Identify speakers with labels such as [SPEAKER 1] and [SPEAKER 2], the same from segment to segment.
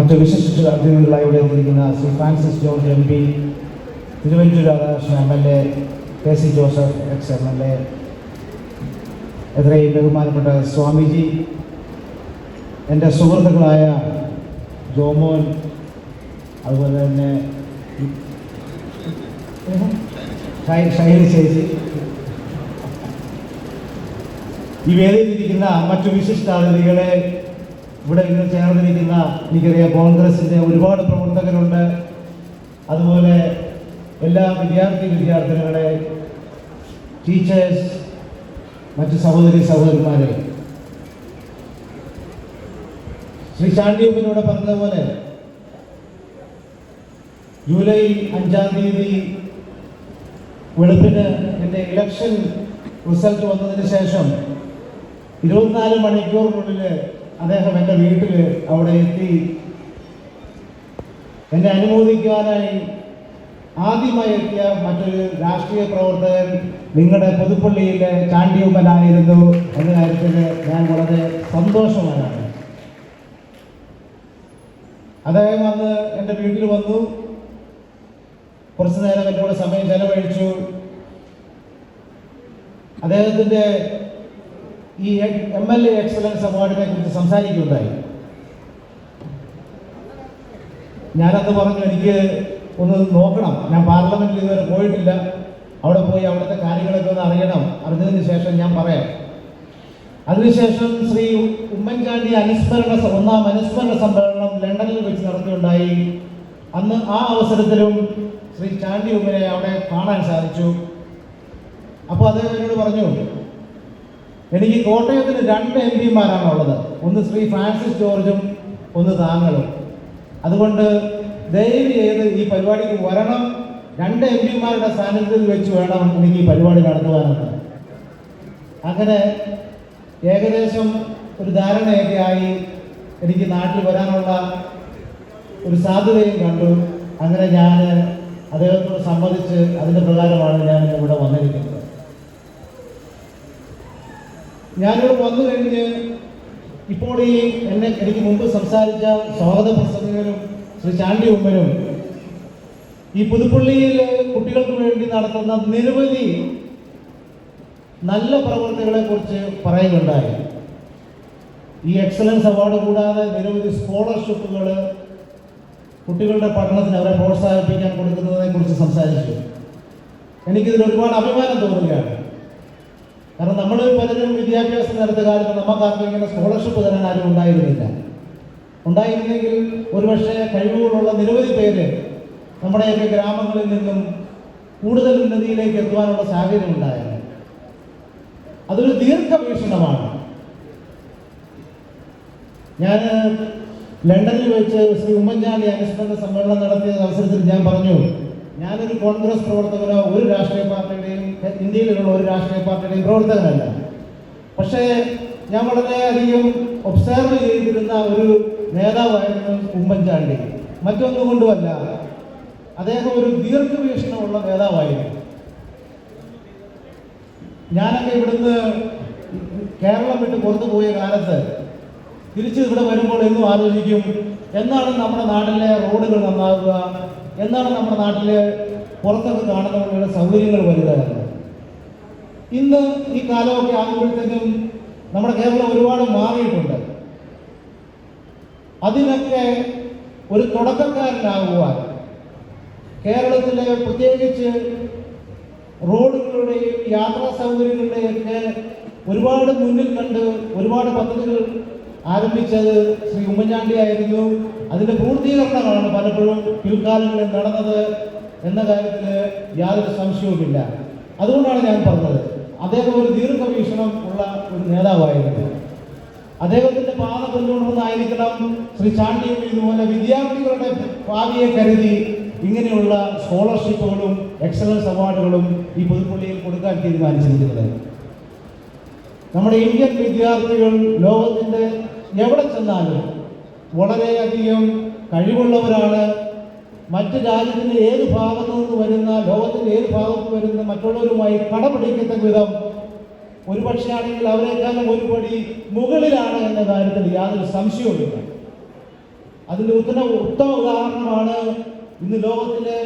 [SPEAKER 1] മറ്റ് വിശിഷ്ട അതിഥികളായി ഇവിടെ വന്നിരിക്കുന്ന Shri Francis George M P Thiruvanchoor Radhakrishnan M L A K C Joseph ex M L A എത്രയും ബഹുമാനപ്പെട്ട സ്വാമിജി എന്റെ സുഹൃത്തുക്കളായ ജോമോൻ അതുപോലെ തന്നെ ഷൈ- ഷൈനി ചേച്ചി. ഈ വേദിയിലിരിക്കുന്ന മറ്റു വിശിഷ്ട അതിഥികളെ ഇവിടെ ഇന്ന് ചേർന്നിരിക്കുന്ന എനിക്കറിയാം കോൺഗ്രസിന്റെ ഒരുപാട് പ്രവർത്തകരുണ്ട്. അതുപോലെ എല്ലാ വിദ്യാർത്ഥി വിദ്യാർത്ഥിനികളെ ടീച്ചേഴ്സ് മറ്റു സഹോദരി സഹോദരന്മാരെ ശ്രീ ചാണ്ടിയപ്പനോട് പറഞ്ഞതുപോലെ ജൂലൈ അഞ്ചാം തീയതി വെളുപ്പിന് എന്റെ ഇലക്ഷൻ റിസൾട്ട് വന്നതിന് ശേഷം ഇരുപത്തിനാല് മണിക്കൂറിനുള്ളിൽ അദ്ദേഹം എന്റെ വീട്ടിൽ അവിടെ എത്തി. എന്നെ അനുമോദിക്കാനായി ആദ്യമായി എത്തിയ മറ്റൊരു രാഷ്ട്രീയ പ്രവർത്തകൻ നിങ്ങളുടെ പുതുപ്പള്ളിയിലെ ചാണ്ടിയുമ്മനായിരുന്നു എന്ന കാര്യത്തിൽ ഞാൻ വളരെ സന്തോഷവാനാണ്. അദ്ദേഹം അന്ന് എന്റെ വീട്ടിൽ വന്നു. കുറച്ചു നേരം എന്നോട് സമയം ചെലവഴിച്ചു. അദ്ദേഹത്തിന്റെ ഈ എം എൽ എ എക്സലൻസ് അവാർഡിനെ കുറിച്ച് സംസാരിക്കുകയുണ്ടായി. ഞാനത് പറഞ്ഞു എനിക്ക് ഒന്ന് നോക്കണം. ഞാൻ പാർലമെന്റിൽ ഇതുവരെ പോയിട്ടില്ല. അവിടെ പോയി അവിടുത്തെ കാര്യങ്ങളൊക്കെ ഒന്ന് അറിയണം. അറിഞ്ഞതിന് ശേഷം ഞാൻ പറയാം. അതിനുശേഷം ശ്രീ ഉമ്മൻചാണ്ടി അനുസ്മരണ ഒന്നാം അനുസ്മരണ സമ്മേളനം ലണ്ടനിൽ വെച്ച് നടത്തിയുണ്ടായി അന്ന് ആ അവസരത്തിലും ശ്രീ ചാണ്ടി ഉമ്മനെ അവിടെ കാണാൻ സാധിച്ചു. അപ്പോൾ അദ്ദേഹം എന്നോട് പറഞ്ഞു എനിക്ക് കോട്ടയത്തിന് രണ്ട് എം പിമാരാണ് ഉള്ളത്. ഒന്ന് ശ്രീ ഫ്രാൻസിസ് ജോർജും ഒന്ന് താങ്കളും. അതുകൊണ്ട് ദയവ് ചെയ്ത് ഈ പരിപാടിക്ക് വരണം. രണ്ട് എം പിമാരുടെ സാന്നിധ്യത്തിൽ വെച്ച് വേണം എനിക്ക് ഈ പരിപാടി നടത്തുവാനെന്ന് അങ്ങനെ ഏകദേശം ഒരു ധാരണയൊക്കെ ആയി എനിക്ക് നാട്ടിൽ വരാനുള്ള ഒരു സാധ്യതയും കണ്ടു. അങ്ങനെ ഞാൻ അദ്ദേഹത്തോട് സംബന്ധിച്ച് അതിന്റെ പ്രകാരമാണ് ഞാൻ ഇവിടെ വന്നിരിക്കുന്നത്. ഞാനിവിടെ വന്നു കഴിഞ്ഞ് ഇപ്പോൾ ഈ എന്നെ എനിക്ക് മുമ്പ് സംസാരിച്ച സ്വാഗത പ്രസംഗകനും ശ്രീ ചാണ്ടി ഉമ്മനും ഈ പുതുപ്പള്ളിയിൽ കുട്ടികൾക്ക് വേണ്ടി നടത്തുന്ന നിരവധി നല്ല പ്രവർത്തികളെ കുറിച്ച് പറയുകയുണ്ടായി. ഈ എക്സലൻസ് അവാർഡ് കൂടാതെ നിരവധി സ്കോളർഷിപ്പുകൾ കുട്ടികളുടെ പഠനത്തിന് അവരെ പ്രോത്സാഹിപ്പിക്കാൻ കൊടുക്കുന്നതിനെ കുറിച്ച് സംസാരിച്ചു. എനിക്കിതിൽ ഒരുപാട് അഭിമാനം തോന്നുകയാണ്. കാരണം നമ്മൾ പലരും വിദ്യാഭ്യാസം നടത്തിയ കാലത്ത് നമുക്കാർക്കും ഇങ്ങനെ സ്കോളർഷിപ്പ് തരാൻ ആരും ഉണ്ടായിരുന്നില്ല. ഉണ്ടായിരുന്നെങ്കിൽ ഒരുപക്ഷെ കഴിവുകളുള്ള നിരവധി പേര് നമ്മുടെയൊക്കെ ഗ്രാമങ്ങളിൽ നിന്നും കൂടുതൽ ഉന്നതിയിലേക്ക് എത്തുവാനുള്ള സാഹചര്യം ഉണ്ടായിരുന്നു. അതൊരു ദീർഘവീക്ഷണമാണ്. ഞാൻ ലണ്ടനിൽ വെച്ച് ശ്രീ ഉമ്മൻചാണ്ടി അനുസ്മരണ സമ്മേളനം നടത്തിയ അവസരത്തിൽ ഞാൻ പറഞ്ഞു ഞാനൊരു കോൺഗ്രസ് പ്രവർത്തകനോ ഒരു രാഷ്ട്രീയ പാർട്ടിയുടെയും ഇന്ത്യയിലുള്ള ഒരു രാഷ്ട്രീയ പാർട്ടിയുടെയും പ്രവർത്തകനല്ല. പക്ഷേ ഞാൻ വളരെയധികം ഒബ്സർവ് ചെയ്തിരുന്ന ഒരു നേതാവായിരുന്നു ഉമ്മൻചാണ്ടി. മറ്റൊന്നും കൊണ്ടുമല്ല അദ്ദേഹം ഒരു ദീർഘവീക്ഷണമുള്ള നേതാവായിരുന്നു. ഞാനൊക്കെ ഇവിടുന്ന് കേരളം വിട്ട് പുറത്തു പോയ കാലത്ത് തിരിച്ച് ഇവിടെ വരുമ്പോൾ എന്നും ആലോചിക്കും എന്നാണ് നമ്മുടെ നാടിലെ റോഡുകൾ നന്നാകുക എന്നാണ് നമ്മുടെ നാട്ടിലെ പുറത്തൊക്കെ കാണുന്ന പോലെയുള്ള സൗകര്യങ്ങൾ വലുതായിരുന്നു ഇന്ന് ഈ കാലമൊക്കെ ആകുമ്പോഴത്തേക്കും നമ്മുടെ കേരളം ഒരുപാട് മാറിയിട്ടുണ്ട്. അതിനൊക്കെ ഒരു തുടക്കക്കാരനാകുവാൻ കേരളത്തിലെ പ്രത്യേകിച്ച് റോഡുകളുടെയും യാത്രാ സൗകര്യങ്ങളുടെയൊക്കെ ഒരുപാട് മുന്നിൽ കണ്ട് ഒരുപാട് പദ്ധതികൾ ആരംഭിച്ചത് ശ്രീ ഉമ്മൻചാണ്ടി ആയിരുന്നു. അതിന്റെ പൂർത്തീകരണങ്ങളാണ് പലപ്പോഴും പിൽക്കാലങ്ങളിൽ നടന്നത് എന്ന കാര്യത്തിൽ യാതൊരു സംശയവുമില്ല. അതുകൊണ്ടാണ് ഞാൻ പറഞ്ഞത്. അദ്ദേഹം ഒരു ദീർഘവീക്ഷണം ഉള്ള ഒരു നേതാവായിരുന്നു. അദ്ദേഹത്തിന്റെ പാത പിന്തുടർന്നായിരിക്കണം ശ്രീ ചാണ്ടിയും ഇതുപോലെ വിദ്യാർത്ഥികളുടെ ഭാവിയെ കരുതി ഇങ്ങനെയുള്ള സ്കോളർഷിപ്പുകളും എക്സലൻസ് അവാർഡുകളും ഈ പുതുപ്പള്ളിയിൽ കൊടുക്കാൻ തീരുമാനിച്ചിരിക്കുന്നത്. നമ്മുടെ ഇന്ത്യൻ വിദ്യാർത്ഥികൾ ലോകത്തിന്റെ എവിടെ ചെന്നാലും വളരെയധികം കഴിവുള്ളവരാണ്. മറ്റ് രാജ്യത്തിന്റെ ഏത് ഭാഗത്തു നിന്ന് വരുന്ന ലോകത്തിന്റെ ഏത് ഭാഗത്ത് വരുന്ന മറ്റുള്ളവരുമായി കടപിടിക്കത്തക്ക വിധം ഒരുപക്ഷെ ആണെങ്കിൽ അവരെക്കാളും ഒരുപടി മുകളിലാണ് എന്ന കാര്യത്തിൽ യാതൊരു സംശയവുമില്ല. അതിന്റെ ഉത്തമ ഉത്തമ ഉദാഹരണമാണ് ഇന്ന് ലോകത്തിലെ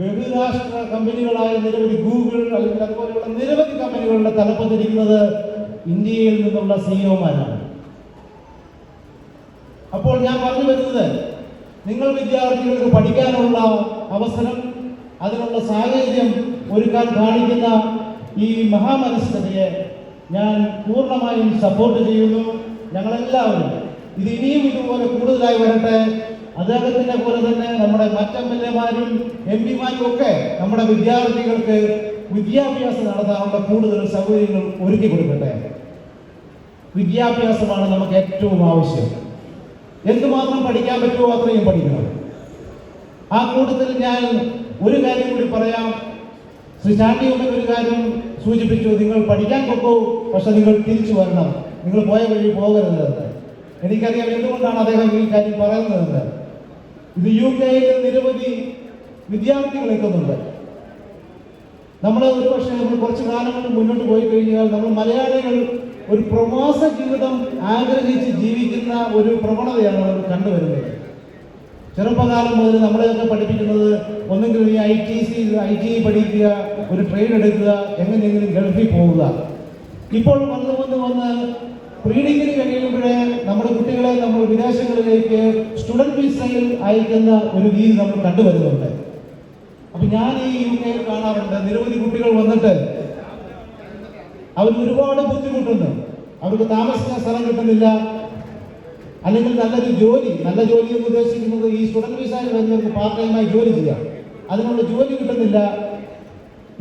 [SPEAKER 1] ബഹുരാഷ്ട്ര കമ്പനികളായ നിരവധി ഗൂഗിൾ അല്ലെങ്കിൽ അതുപോലെയുള്ള നിരവധി കമ്പനികളുടെ തലപ്പത്തിരിക്കുന്നത് ഇന്ത്യയിൽ നിന്നുള്ള സിഇഒമാരാണ്. അപ്പോൾ ഞാൻ പറഞ്ഞു വരുന്നത് നിങ്ങൾ വിദ്യാർത്ഥികൾക്ക് പഠിക്കാനുള്ള അവസരം അതിനുള്ള സാഹചര്യം ഒരുക്കാൻ കാണിക്കുന്ന ഈ മഹാമനുഷ്യതയെ ഞാൻ പൂർണമായും സപ്പോർട്ട് ചെയ്യുന്നു. ഞങ്ങളെല്ലാവരും ഇത് ഇനിയും ഇതുപോലെ കൂടുതലായി വരട്ടെ. അദ്ദേഹത്തിന്റെ പോലെ തന്നെ നമ്മുടെ മറ്റ് എം എൽ എമാരും എം പിമാരും ഒക്കെ നമ്മുടെ വിദ്യാർത്ഥികൾക്ക് വിദ്യാഭ്യാസം നടത്താനുള്ള കൂടുതൽ സൗകര്യങ്ങൾ ഒരുക്കി കൊടുക്കട്ടെ. വിദ്യാഭ്യാസമാണ് നമുക്ക് ഏറ്റവും ആവശ്യം. എന്തുമാത്രം പഠിക്കാൻ പറ്റുമോ അത്രയും പഠിക്കണം. ആ കൂട്ടത്തിൽ ഞാൻ ഒരു കാര്യം കൂടി പറയാം. ശ്രീ ചാണ്ടി ഒരു കാര്യം സൂചിപ്പിച്ചു. നിങ്ങൾ പഠിക്കാൻ പൊക്കോ പക്ഷെ നിങ്ങൾ തിരിച്ചു വരണം. നിങ്ങൾ പോയ വഴി പോകരുത് എനിക്കറിയാം എന്തുകൊണ്ടാണ് അദ്ദേഹം ഈ കാര്യം പറയുന്നത് ഇത് യു കെയിൽ നിരവധി വിദ്യാർത്ഥികൾ എത്തുന്നുണ്ട് നമ്മൾ ഒരു പക്ഷേ നമ്മൾ കുറച്ച് കാലം കൊണ്ട് മുന്നോട്ട് പോയി കഴിഞ്ഞാൽ നമ്മൾ മലയാളികൾ ഒരു പ്രവാസ ജീവിതം ആഗ്രഹിച്ച് ജീവിക്കുന്ന ഒരു പ്രവണതയാണ് നമ്മൾ കണ്ടുവരുന്നത്. ചെറുപ്പകാലം മുതൽ നമ്മളെയൊക്കെ പഠിപ്പിക്കുന്നത് ഒന്നെങ്കിൽ ഈ I T C I T പഠിക്കുക ഒരു ട്രെയിൻ എടുക്കുക എങ്ങനെയെങ്കിലും ഗൾഫിൽ പോവുക. ഇപ്പോൾ വന്ന് വന്ന് വന്ന് പ്രീ ഡിഗ്രി കഴിയുമ്പോഴേ നമ്മുടെ കുട്ടികളെ നമ്മൾ വിദേശങ്ങളിലേക്ക് സ്റ്റുഡന്റ് വിസയിൽ അയക്കുന്ന ഒരു രീതി നമ്മൾ കണ്ടുവരുന്നുണ്ട്. അപ്പൊ ഞാൻ ഈ യു കെയിൽ കാണാറുണ്ട്. നിരവധി കുട്ടികൾ വന്നിട്ട് അവർ ഒരുപാട് ബുദ്ധിമുട്ടുണ്ട്. അവർക്ക് താമസിക്കാൻ സ്ഥലം കിട്ടുന്നില്ല. അല്ലെങ്കിൽ നല്ലൊരു ജോലി നല്ല ജോലി എന്ന് ഉദ്ദേശിക്കുന്നത് ഈ സ്റ്റുഡന്റ് വിസയിൽ വരുന്നവർക്ക് പാർട്ട് ടൈമായി ജോലി ചെയ്യാം. അതിനുള്ള ജോലി കിട്ടുന്നില്ല.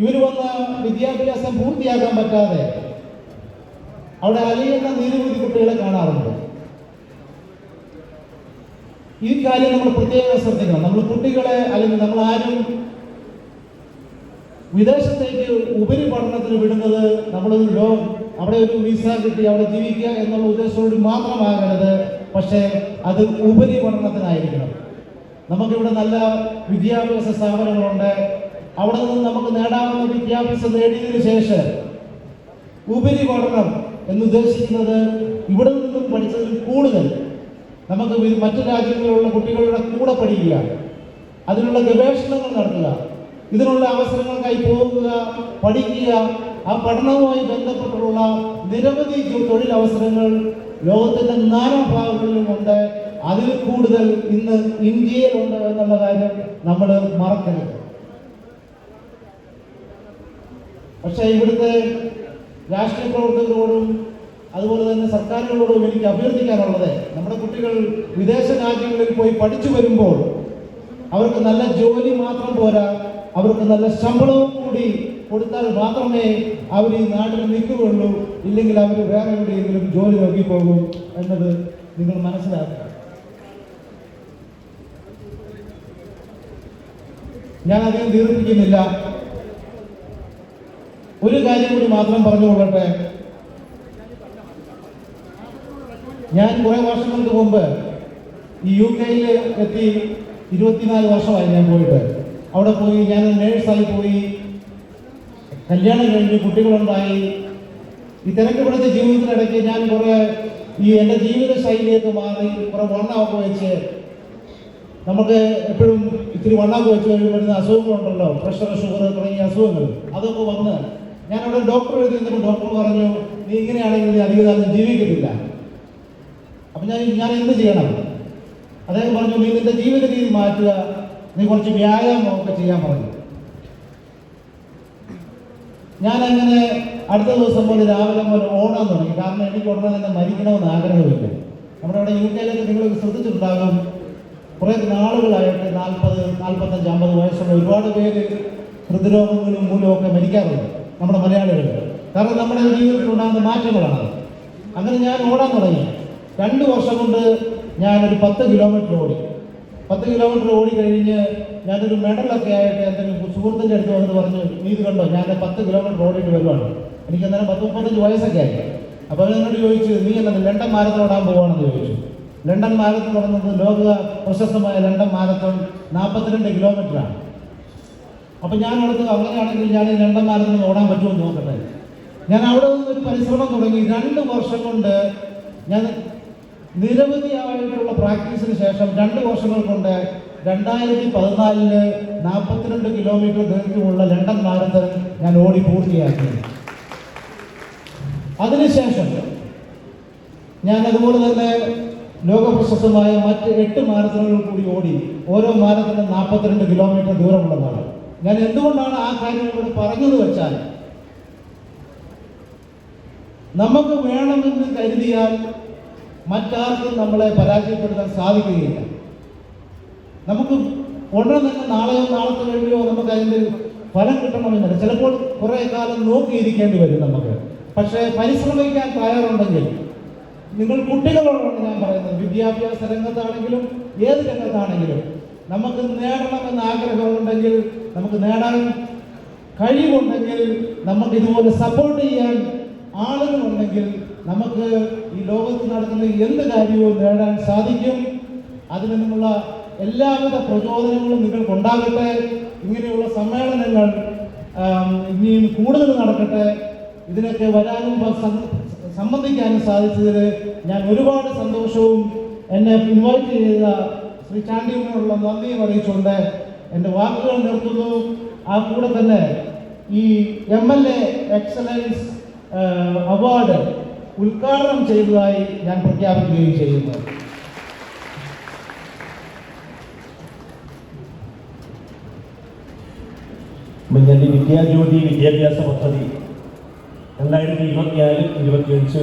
[SPEAKER 1] ഇവർ വന്ന വിദ്യാഭ്യാസം പൂർത്തിയാക്കാൻ പറ്റാതെ അവിടെ അലിയുന്ന നിരവധി കുട്ടികളെ കാണാറുണ്ട്. ഈ കാര്യം നമ്മൾ പ്രത്യേകം ശ്രദ്ധിക്കണം. നമ്മൾ കുട്ടികളെ അല്ലെങ്കിൽ നമ്മൾ ആരും വിദേശത്തേക്ക് ഉപരിപഠനത്തിന് വിടുന്നത് നമ്മൾ ലോൺ അവിടെ ഒരു വിസ കിട്ടി അവിടെ ജീവിക്കുക എന്നുള്ള ഉദ്ദേശത്തോട് മാത്രമാകരുത്. പക്ഷേ അത് ഉപരിപഠനത്തിനായിരിക്കണം നമുക്കിവിടെ നല്ല വിദ്യാഭ്യാസ സ്ഥാപനങ്ങളുണ്ട്. അവിടെ നിന്ന് നമുക്ക് നേടാവുന്ന വിദ്യാഭ്യാസം നേടിയതിനു ശേഷം ഉപരിപഠനം എന്നുദ്ദേശിക്കുന്നത് ഇവിടെ നിന്നും പഠിച്ചതിൽ കൂടുതൽ. നമുക്ക് മറ്റു രാജ്യങ്ങളിലുള്ള കുട്ടികളുടെ കൂടെ പഠിക്കുക അതിനുള്ള ഗവേഷണങ്ങൾ നടത്തുക ഇതിനുള്ള അവസരങ്ങൾക്കായി പോകുക പഠിക്കുക. ആ പഠനവുമായി ബന്ധപ്പെട്ടുള്ള നിരവധി തൊഴിലവസരങ്ങൾ ലോകത്തിന്റെ നാനാഭാഗങ്ങളിലും ഉണ്ട്. അതിൽ കൂടുതൽ ഇന്ന് ഇന്ത്യയിലുണ്ട് എന്നുള്ള കാര്യം നമ്മൾ മറക്കരുത്. പക്ഷേ ഇവിടുത്തെ രാഷ്ട്രീയ പ്രവർത്തകരോടും അതുപോലെ തന്നെ സർക്കാരുകളോടും എനിക്ക് അഭ്യർത്ഥിക്കാനുള്ളത് നമ്മുടെ കുട്ടികൾ വിദേശ രാജ്യങ്ങളിൽ പോയി പഠിച്ചു വരുമ്പോൾ അവർക്ക് നല്ല ജോലി മാത്രം പോരാ. അവർക്ക് നല്ല ശമ്പളവും കൂടി കൊടുത്താൽ മാത്രമേ അവർ ഈ നാട്ടിൽ നിൽക്കുകയുള്ളൂ. ഇല്ലെങ്കിൽ അവർ വേറെ എവിടെയെങ്കിലും ജോലി നോക്കി പോകും എന്നത് നിങ്ങൾ മനസ്സിലാക്കുക ഞാൻ അധികം ദീർഘിപ്പിക്കുന്നില്ല ഒരു കാര്യം കൂടി മാത്രം പറഞ്ഞുകൊള്ളട്ടെ. ഞാൻ കുറെ വർഷങ്ങൾക്ക് മുമ്പ് ഈ യു കെയിൽ എത്തി ഇരുപത്തിനാല് വർഷമായി ഞാൻ പോയിട്ട്. അവിടെ പോയി ഞാൻ നേഴ്സായി പോയി. കല്യാണം കഴിഞ്ഞ് കുട്ടികളുണ്ടായി. ഈ തിരക്കപ്പെടുത്ത ജീവിതത്തിനിടയ്ക്ക് ഞാൻ കുറെ ഈ എന്റെ ജീവിത ശൈലിയൊക്കെ മാറി കുറെ വണ്ണമൊക്കെ വെച്ച്. നമുക്ക് എപ്പോഴും ഇത്തിരി വണ്ണമൊക്കെ വെച്ച് വരുന്ന അസുഖങ്ങളുണ്ടല്ലോ. പ്രഷർ ഷുഗർ തുടങ്ങിയ അസുഖങ്ങൾ. അതൊക്കെ വന്ന് ഞാൻ അവിടെ ഡോക്ടർ എഴുതി നിന്നപ്പോൾ ഡോക്ടർ പറഞ്ഞു നീ ഇങ്ങനെയാണെങ്കിൽ അധികകാലം ജീവിക്കത്തില്ല. അപ്പം ഞാൻ ഞാൻ എന്ത് ചെയ്യണം? അദ്ദേഹം പറഞ്ഞു നീ നിന്റെ ജീവിത രീതി മാറ്റുക. നീ കുറച്ച് വ്യായാമമൊക്കെ ചെയ്യാൻ പറഞ്ഞു. ഞാൻ അങ്ങനെ അടുത്ത ദിവസം പോലെ രാവിലെ പോലെ ഓടാൻ തുടങ്ങി. കാരണം എനിക്ക് ഉടനെ തന്നെ മരിക്കണമെന്ന് ആഗ്രഹമില്ല. നമ്മുടെ ഇവിടെ യു കെയിലൊക്കെ നിങ്ങൾ ശ്രദ്ധിച്ചിട്ടുണ്ടാകും. കുറേ നാളുകളായിട്ട് നാൽപ്പത് നാൽപ്പത്തഞ്ച് അമ്പത് വയസ്സുള്ള ഒരുപാട് പേര് ഹൃദ്രോഗങ്ങളും മൂലമൊക്കെ മരിക്കാറുണ്ട് നമ്മുടെ മലയാളികൾ. കാരണം നമ്മുടെ ജീവിതത്തിൽ ഉണ്ടാകുന്ന മാറ്റങ്ങളാണ് അങ്ങനെ ഞാൻ ഓടാൻ തുടങ്ങി. രണ്ട് വർഷം കൊണ്ട് ഞാനൊരു പത്ത് കിലോമീറ്റർ ഓടി. പത്ത് കിലോമീറ്റർ ഓടി കഴിഞ്ഞ് ഞാനൊരു മെഡലൊക്കെ ആയിട്ട് ഒരു സുഹൃത്തിന്റെ അടുത്ത് വന്നിട്ട് പറഞ്ഞു നീ ഇത് കണ്ടോ? ഞാൻ പത്ത് കിലോമീറ്റർ ഓടിയിട്ട് വരുവാണ്. എനിക്ക് അന്നേരം പത്ത് മുപ്പത്തഞ്ച് വയസ്സൊക്കെ ആയി. അപ്പോൾ എന്നോട് ചോദിച്ചു നീ എന്നത് ലണ്ടൻ മാരത്തോൺ ഓടാൻ പോവാണെന്ന് ചോദിച്ചു. ലണ്ടൻ മാരത്തോൺ ഓടുന്നത് ലോക പ്രശസ്തമായ ലണ്ടൻ മാരത്തോൺ നാൽപ്പത്തിരണ്ട് കിലോമീറ്ററാണ് അപ്പം ഞാൻ ഓർത്ത് അങ്ങനെയാണെങ്കിൽ ഞാൻ ലണ്ടൻ മാരത്തോൺ ഓടാൻ പറ്റുമോ എന്ന് നോക്കട്ടെ. ഞാൻ അവിടെ നിന്ന് ഒരു പരിശ്രമം തുടങ്ങി. രണ്ട് വർഷം കൊണ്ട് ഞാൻ നിരവധിയായിട്ടുള്ള പ്രാക്ടീസിന് ശേഷം രണ്ട് വർഷങ്ങൾ കൊണ്ട് രണ്ടായിരത്തി പതിനാലിൽ നാൽപ്പത്തിരണ്ട് കിലോമീറ്റർ ദൈർഘ്യമുള്ള ലണ്ടൻ മാരത്തൺ ഞാൻ ഓടി പൂർത്തിയാക്കി. അതിനുശേഷം ഞാൻ അതുപോലെ തന്നെ ലോകപ്രശസ്തമായ മറ്റ് എട്ട് മാരത്തണുകൾ കൂടി ഓടി ഓരോ മാരത്തണും നാൽപ്പത്തിരണ്ട് കിലോമീറ്റർ ദൂരമുള്ളതാണ്. ഞാൻ എന്തുകൊണ്ടാണ് ആ കാര്യങ്ങൾ ഇവിടെ പറഞ്ഞത് വെച്ചാൽ നമുക്ക് വേണമെന്ന് കരുതിയാൽ മറ്റാർക്കും നമ്മളെ പരാജയപ്പെടുത്താൻ സാധിക്കുകയില്ല. നമുക്ക് ഉടനെ തന്നെ നാളെയോ നാളത്തെ കഴിയോ നമുക്ക് അതിന്റെ ഫലം കിട്ടണമെന്നില്ല. ചിലപ്പോൾ കുറേ കാലം നോക്കിയിരിക്കേണ്ടി വരും നമുക്ക്. പക്ഷേ പരിശ്രമിക്കാൻ തയ്യാറുണ്ടെങ്കിൽ നിങ്ങൾ കുട്ടികളോടാണ് ഞാൻ പറയുന്നത്. വിദ്യാഭ്യാസ രംഗത്താണെങ്കിലും ഏത് രംഗത്താണെങ്കിലും നമുക്ക് നേടണമെന്ന് ആഗ്രഹമുണ്ടെങ്കിൽ നമുക്ക് നേടാൻ കഴിവുണ്ടെങ്കിൽ നമുക്ക് ഇതുപോലെ സപ്പോർട്ട് ചെയ്യാൻ ആളുകളുണ്ടെങ്കിൽ നമുക്ക് ഈ ലോകത്ത് നടക്കുന്ന എന്ത് കാര്യവും നേടാൻ സാധിക്കും? അതിന് നിന്നുള്ള എല്ലാവിധ പ്രചോദനങ്ങളും നിങ്ങൾക്കുണ്ടാകട്ടെ. ഇങ്ങനെയുള്ള സമ്മേളനങ്ങൾ ഇനിയും കൂടുതൽ നടക്കട്ടെ. ഇതിനൊക്കെ വരാനും സംബന്ധിക്കാനും സാധിച്ചതിൽ ഞാൻ ഒരുപാട് സന്തോഷവും എന്നെ ഇൻവൈറ്റ് ചെയ്ത ശ്രീ ചാണ്ടിയോടുള്ള നന്ദിയും അറിയിച്ചുകൊണ്ട് എന്റെ വാക്കുകൾ നിർത്തുന്നു. ആ കൂടെ തന്നെ ഈ M L A excellence award ഉദ്ഘാടനം ചെയ്തതായി ഞാൻ പ്രഖ്യാപിക്കുകയും ചെയ്യുന്നു.
[SPEAKER 2] വിദ്യാജ്യോതി വിദ്യാഭ്യാസ പദ്ധതി രണ്ടായിരത്തി ഇരുപത്തിനാല് ഇരുപത്തിയഞ്ച്